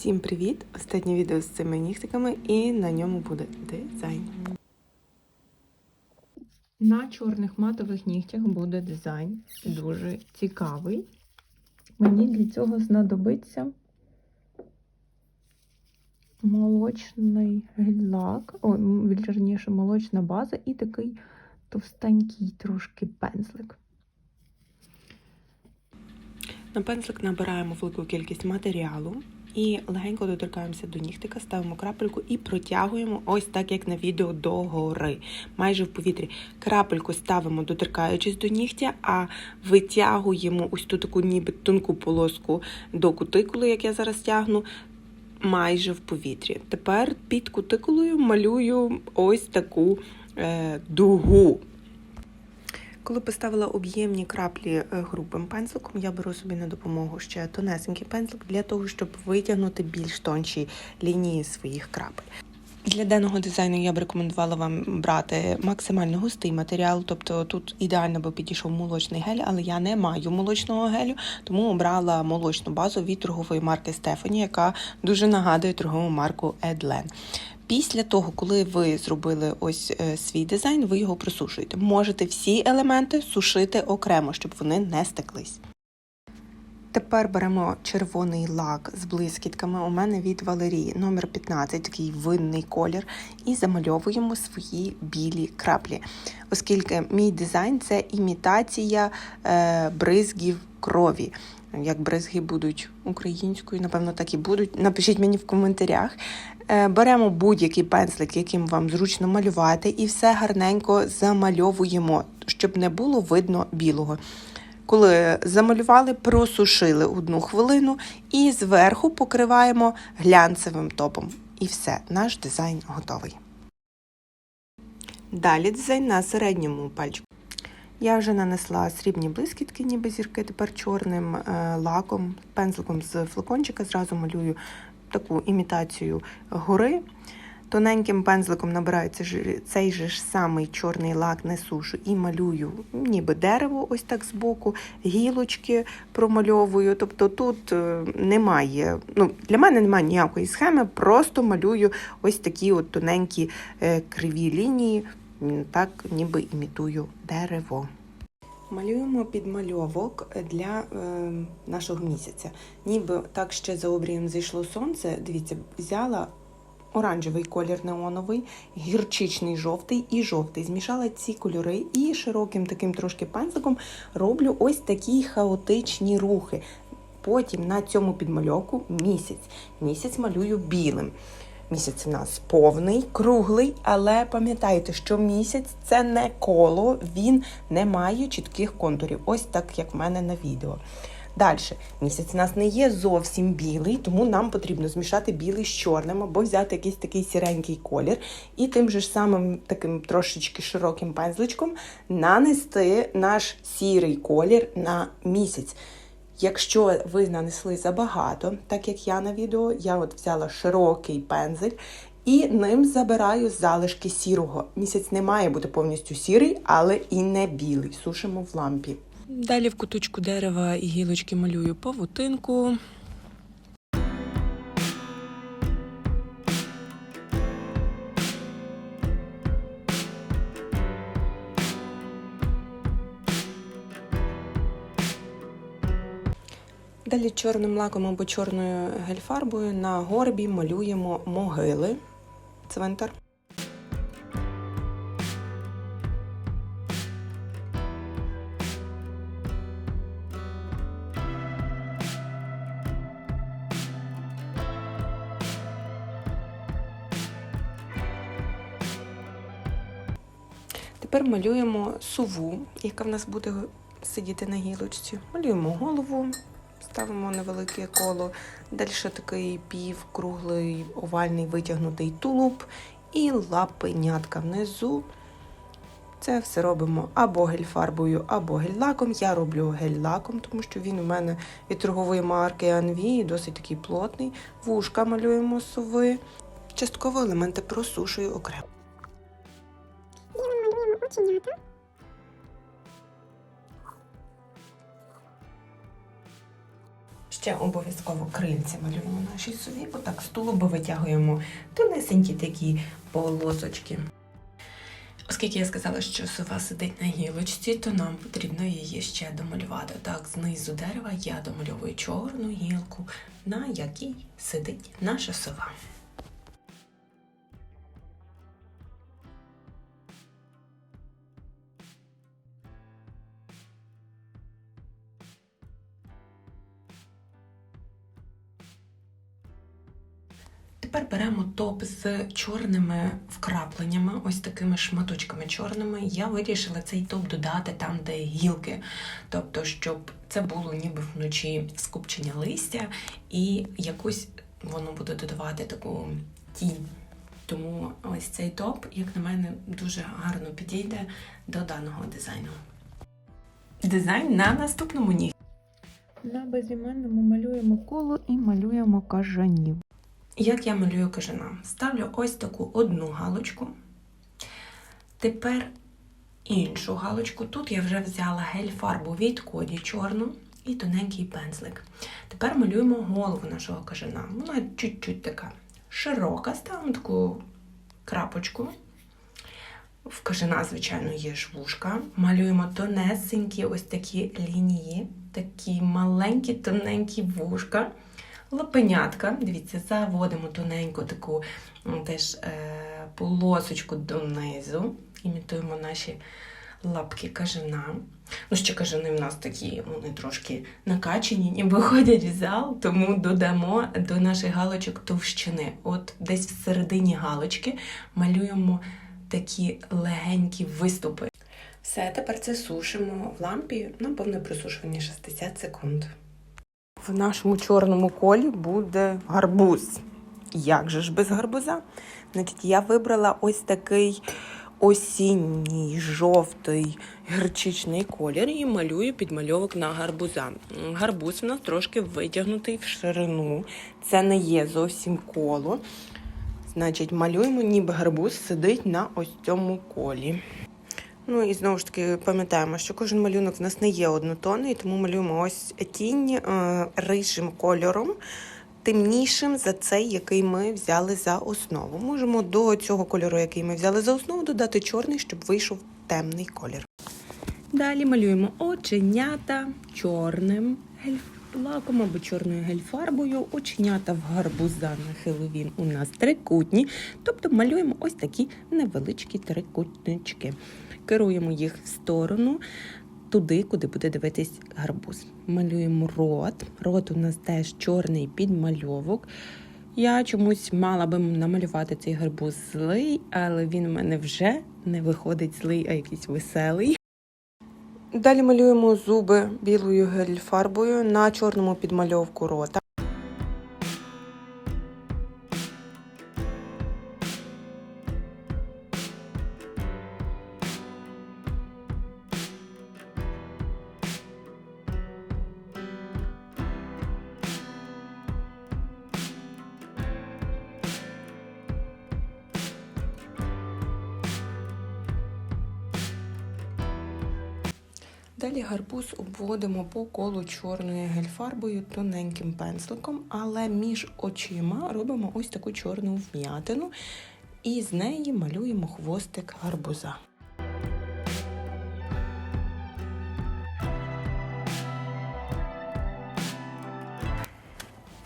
Всім привіт! Останнє відео з цими нігтиками і на ньому буде дизайн. На чорних матових нігтях буде дизайн дуже цікавий. Мені для цього знадобиться молочний гель-лак, ой, вірніше, молочна база і такий товстенький трошки пензлик. На пензлик набираємо велику кількість матеріалу і легенько доторкаємося до нігтика, ставимо крапельку і протягуємо ось так, як на відео догори, майже в повітрі. Крапельку ставимо, доторкаючись до нігтя, а витягуємо ось ту таку ніби тонку полоску до кутикули, як я зараз тягну, майже в повітрі. Тепер під кутикулою малюю ось таку е, дугу. Коли поставила об'ємні краплі е, грубим пензликом, я беру собі на допомогу ще тонесенький пензлик для того, щоб витягнути більш тонші лінії своїх крапель. Для даного дизайну я б рекомендувала вам брати максимально густий матеріал, тобто тут ідеально би підійшов молочний гель, але я не маю молочного гелю, тому обрала молочну базу від торгової марки Стефані, яка дуже нагадує торгову марку Edlen. Після того, коли ви зробили ось е, свій дизайн, ви його просушуєте. Можете всі елементи сушити окремо, щоб вони не стеклись. Тепер беремо червоний лак з блискітками. У мене від Валерії номер 15, такий винний колір, і замальовуємо свої білі краплі, оскільки мій дизайн це імітація е, бризгів крові. Як бризги будуть українською, напевно, так і будуть. Напишіть мені в коментарях. Е, Беремо будь-який пензлик, яким вам зручно малювати, і все гарненько замальовуємо, щоб не було видно білого. Коли замалювали, просушили одну хвилину і зверху покриваємо глянцевим топом. І все, наш дизайн готовий. Далі дизайн на середньому пальчику. Я вже нанесла срібні блискітки, ніби зірки, тепер чорним е, лаком, пензликом з флакончика. Зразу малюю таку імітацію гори. Тоненьким пензликом набираю цей же ж самий чорний лак, не сушу і малюю ніби дерево, ось так збоку, гілочки промальовую. Тобто тут е, немає, ну, для мене немає ніякої схеми, просто малюю ось такі от тоненькі е, криві лінії, так ніби імітую дерево. Малюємо підмальовок для е, нашого місяця. Ніби так ще за обрієм зайшло сонце. Дивіться, взяла оранжевий колір неоновий, гірчичний жовтий і жовтий. Змішала ці кольори і широким таким трошки пензликом роблю ось такі хаотичні рухи. Потім на цьому підмальовку місяць. Місяць малюю білим. Місяць у нас повний, круглий, але пам'ятайте, що місяць це не коло, він не має чітких контурів, ось так, як в мене на відео. Далі, місяць у нас не є зовсім білий, тому нам потрібно змішати білий з чорним або взяти якийсь такий сіренький колір і тим же ж самим таким трошечки широким пензличком нанести наш сірий колір на місяць. Якщо ви нанесли забагато, так як я на відео, я от взяла широкий пензель і ним забираю залишки сірого. Місяць не має бути повністю сірий, але і не білий. Сушимо в лампі. Далі в куточку дерева і гілочки малюю павутинку. Далі чорним лаком або чорною гельфарбою на горбі малюємо могили. Цвинтар. Тепер малюємо суву, яка в нас буде сидіти на гілочці. Малюємо голову, ставимо невелике коло. Далі такий півкруглий овальний витягнутий тулуб і лапенятка внизу. Це все робимо або гель-фарбою, або гель-лаком. Я роблю гель-лаком, тому що він у мене від торгової марки Anvi, досить такий плотний. Вушка малюємо сови. Частково елементи просушую окремо. Білим малюємо оченята. Ще обов'язково крильці малюємо нашій сові. Отак з тулуба витягуємо тонесенькі такі полосочки. Оскільки я сказала, що сова сидить на гілочці, то нам потрібно її ще домалювати. Так, знизу дерева я домальовую чорну гілку, на якій сидить наша сова. Беремо топ з чорними вкрапленнями, ось такими шматочками чорними. Я вирішила цей топ додати там, де гілки. Тобто, щоб це було ніби вночі скупчення листя, і якусь воно буде додавати таку тінь. Тому ось цей топ, як на мене, дуже гарно підійде до даного дизайну. Дизайн на наступному ні. На безіменному малюємо коло і малюємо кажанів. Як я малюю кажана? Ставлю ось таку одну галочку. Тепер іншу галочку. Тут я вже взяла гель-фарбу від коді чорну і тоненький пензлик. Тепер малюємо голову нашого кажана. Вона чуть-чуть така широка, ставимо таку крапочку. В кажана, звичайно, є ж вушка. Малюємо тонесенькі ось такі лінії, такі маленькі, тоненькі вушка. Лапенятка, дивіться, заводимо тоненьку таку теж е, полосочку донизу, імітуємо наші лапки кажана. Ну, ще кажани в нас такі, вони трошки накачані, ніби ходять в зал, тому додамо до наших галочок товщини. От десь в середині галочки малюємо такі легенькі виступи. Все, тепер це сушимо в лампі на повне просушування 60 секунд. В нашому чорному колі буде гарбуз. Як же ж без гарбуза? Значить, я вибрала ось такий осінній жовтий гірчичний колір і малюю підмальовок на гарбуза. Гарбуз в нас трошки витягнутий в ширину. Це не є зовсім коло. Значить, малюємо, ніби гарбуз сидить на ось цьому колі. Ну і знову ж таки пам'ятаємо, що кожен малюнок в нас не є однотонний, тому малюємо ось тінь е, рижим кольором, темнішим за цей, який ми взяли за основу. Можемо до цього кольору, який ми взяли за основу, додати чорний, щоб вийшов темний колір. Далі малюємо оченята чорним гель-лаком або чорною гель-фарбою. Оченята в гарбуза на Хеллоуін у нас трикутні, тобто малюємо ось такі невеличкі трикутнички. Керуємо їх в сторону туди, куди буде дивитись гарбуз. Малюємо рот. Рот у нас теж чорний підмальовок. Я чомусь мала би намалювати цей гарбуз злий, але він у мене вже не виходить злий, а якийсь веселий. Далі малюємо зуби білою гель-фарбою на чорному підмальовку рота. Далі гарбуз обводимо по колу чорною гель-фарбою тоненьким пензликом, але між очима робимо ось таку чорну вм'ятину і з неї малюємо хвостик гарбуза.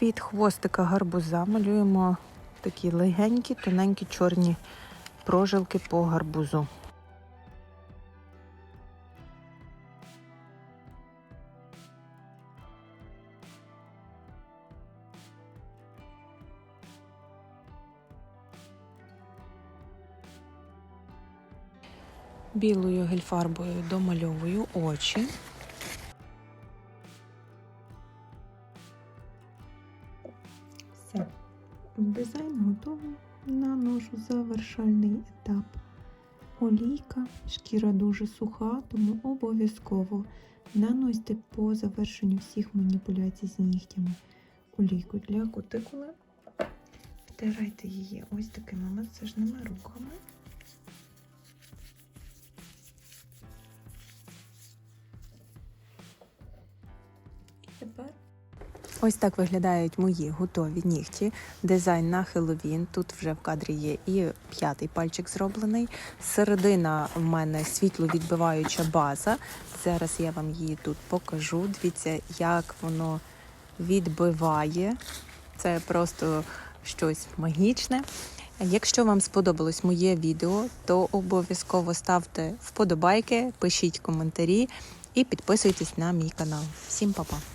Від хвостика гарбуза малюємо такі легенькі, тоненькі чорні прожилки по гарбузу. Білою гельфарбою домальовую очі. Все. Дизайн готовий. Наношу завершальний етап. Олійка, шкіра дуже суха, тому обов'язково наносьте по завершенню всіх маніпуляцій з нігтями олійку для кутикули. Втирайте її ось такими масажними рухами. Ось так виглядають мої готові нігті. Дизайн на Хеллоуін. Тут вже в кадрі є і п'ятий пальчик зроблений. Середина в мене світло відбиваюча база. Зараз я вам її тут покажу. Дивіться, як воно відбиває. Це просто щось магічне. Якщо вам сподобалось моє відео, то обов'язково ставте вподобайки, пишіть коментарі і підписуйтесь на мій канал. Всім па-па!